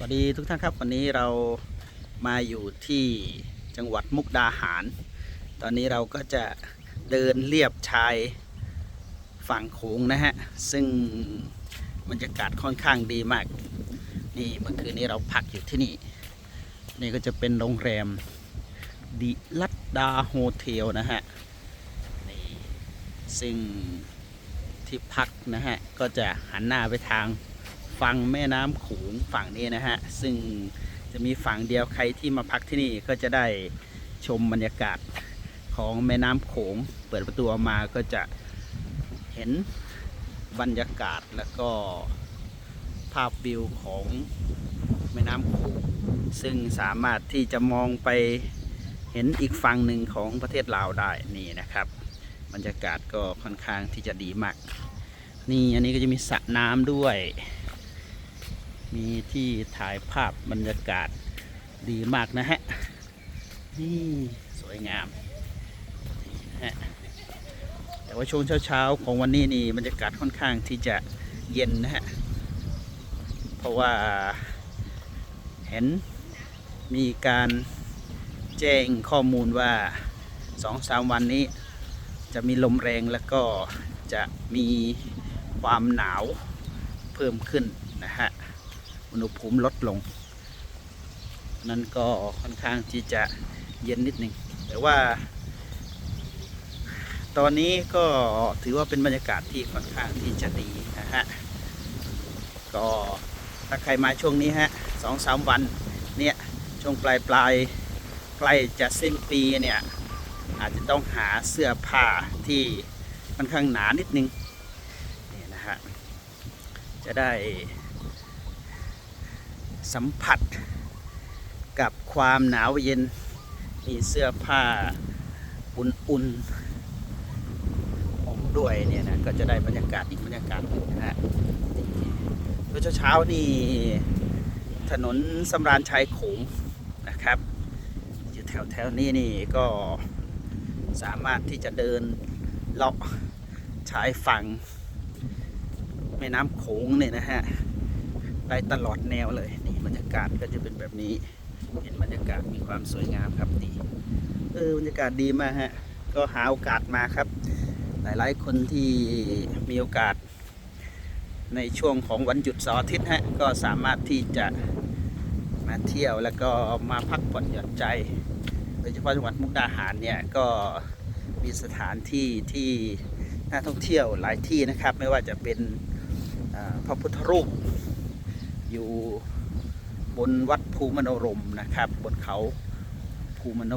สวัสดีทุกท่านครับวันนี้เรามาอยู่ที่จังหวัดมุกดาหาร ตอนนี้เราก็จะเดินเลียบชายฝั่งโขงนะฮะ ซึ่งบรรยากาศค่อนข้างดีมาก นี่เมื่อคืนนี้เราพักอยู่ที่นี่ นี่ก็จะเป็นโรงแรมดิลัดดาโฮเทลนะฮะนี่ซึ่งที่พักนะฮะ ก็จะหันหน้าไปทาง ฝั่งแม่น้ำโขงฝั่งนี้นะฮะ ซึ่งจะมีฝั่งเดียวใครที่มาพักที่นี่ก็จะได้ชมบรรยากาศของแม่น้ำโขง เปิดประตูออกมาก็จะเห็นบรรยากาศแล้วก็ภาพวิวของแม่น้ำโขงซึ่งสามารถที่จะมองไปเห็นอีกฝั่งหนึ่งของประเทศลาวได้นี่นะครับ บรรยากาศก็ค่อนข้างที่จะดีมาก นี่อันนี้ก็จะมีสระน้ำด้วย มีที่ถ่ายภาพบรรยากาศดีมากนะฮะ นี่สวยงามฮะแต่ว่าช่วงเช้าๆของวันนี้นี่บรรยากาศค่อนข้างที่จะเย็นนะฮะ เพราะว่าเห็นมีการแจ้งข้อมูลว่าสองสามวันนี้ จะมีลมแรงแล้วก็จะมีความหนาวเพิ่มขึ้นนะฮะ อุณหภูมิลดลง นั่นก็ค่อนข้างที่จะเย็นนิดหนึ่งแต่ว่า ตอนนี้ก็ถือว่าเป็นบรรยากาศที่ค่อนข้างที่จะดีนะฮะก็ถ้าใครมาช่วงนี้ฮะสองสามวันเนี่ยช่วงปลายปลายใกล้จะสิ้นปีเนี่ยอาจจะต้องหาเสื้อผ้าที่ค่อนข้างหนานิดนึงนี่นะฮะจะได้ สัมผัสกับความหนาวเย็น มีเสื้อผ้าอุ่นๆผมด้วยเนี่ยนะก็จะได้บรรยากาศอีกบรรยากาศหนึ่งนะฮะโดยเช้าๆนี่ถนนสำราญชัยโขงนะครับอยู่แถวแถวๆนี้นี่ก็สามารถที่จะเดินเลาะชายฝั่งแม่น้ำโขงเนี่ยนะฮะ ไปตลอดแนวเลยนี่บรรยากาศก็จะเป็นแบบนี้ เห็นบรรยากาศมีความสวยงามครับดีเออบรรยากาศดีมากฮะก็หาโอกาสมาครับ หลายๆคนที่มีโอกาส ในช่วงของวันหยุดเสาร์อาทิตย์ฮะก็สามารถที่จะมาเที่ยวแล้วก็มาพักผ่อนหย่อนใจโดยเฉพาะจังหวัดมุกดาหารเนี่ยก็มีสถานที่ที่น่าท่องเที่ยวหลายที่นะครับ ไม่ว่าจะเป็นพระพุทธรูป อยู่บนวัดภูมโนรมนะครับ บนเขาภูมโน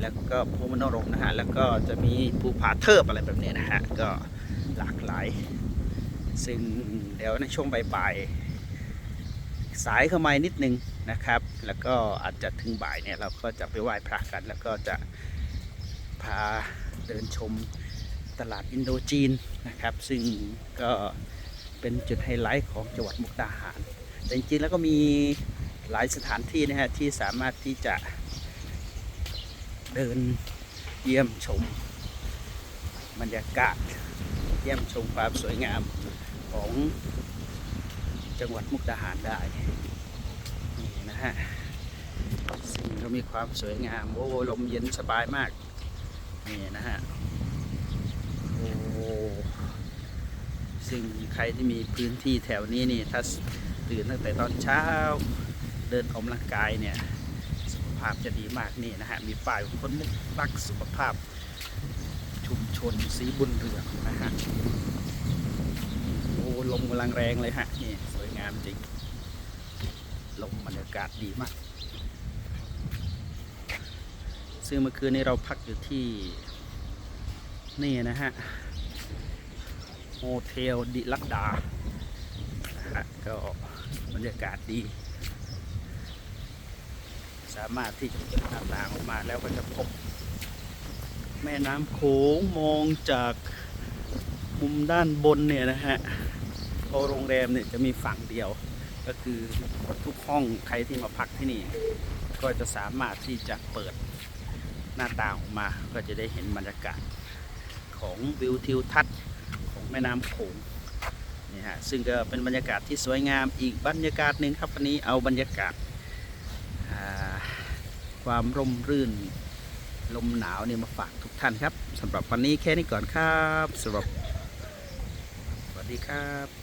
แล้วก็ภูมโนรมนะฮะแล้วก็จะมีภูผาเทิบอะไรแบบนี้นะฮะก็หลากหลาย ซึ่งเดี๋ยวในช่วงบ่ายสายเข้ามานิดนึงนะครับ แล้วก็อาจจะถึงบ่ายเนี่ยเราก็จะไปไหว้พระกัน แล้วก็จะพาเดินชมตลาดอินโดจีนนะครับ ซึ่งก็ เป็นจุดไฮไลท์ของจังหวัดมุกดาหาร แต่จริงๆแล้วก็มีหลายสถานที่นะฮะที่สามารถที่จะเดินเยี่ยมชมบรรยากาศ เยี่ยมชมความสวยงามของจังหวัดมุกดาหารได้ นี่นะฮะสิ่งก็มีความสวยงามโอ้ลมเย็นสบายมาก นี่นะฮะ โอ้ ซึ่งใครที่มีพื้นที่แถวนี้นี่ถ้าตื่นตั้งแต่ตอนเช้า เดินออกกำลังกายเนี่ยสุขภาพจะดีมากนี่นะฮะมีป้ายของคนมุกรักสุขภาพ ชุมชนสีบุญเรืองนะฮะโอ้ลมกำลังแรงเลยฮะนี่สวยงามจริงลมบรรยากาศดีมาก ซึ่งเมื่อคืนนี้เราพักอยู่ที่นี่นะฮะ โฮเทลดิลักดาก็บรรยากาศดี สามารถที่จะเปิดหน้าต่างออกมาแล้วก็จะพบ แม่น้ำโขงมองจากมุมด้านบนเนี่ยนะฮะพราะโรงแรมเนี่ยจะมีฝั่งเดียว ก็คือทุกห้องใครที่มาพักที่นี่ ก็จะสามารถที่จะเปิดหน้าต่างออกมา ก็จะได้เห็นบรรยากาศของวิวทิวทัศน์ แม่น้ำโขงนี่ฮะซึ่งก็เป็นบรรยากาศที่สวยงามอีกบรรยากาศหนึ่งครับวันนี้เอาบรรยากาศความร่มรื่น ลมหนาวเนี่ยมาฝากทุกท่านครับสำหรับวันนี้แค่นี้ก่อนครับสำหรับสวัสดีครับ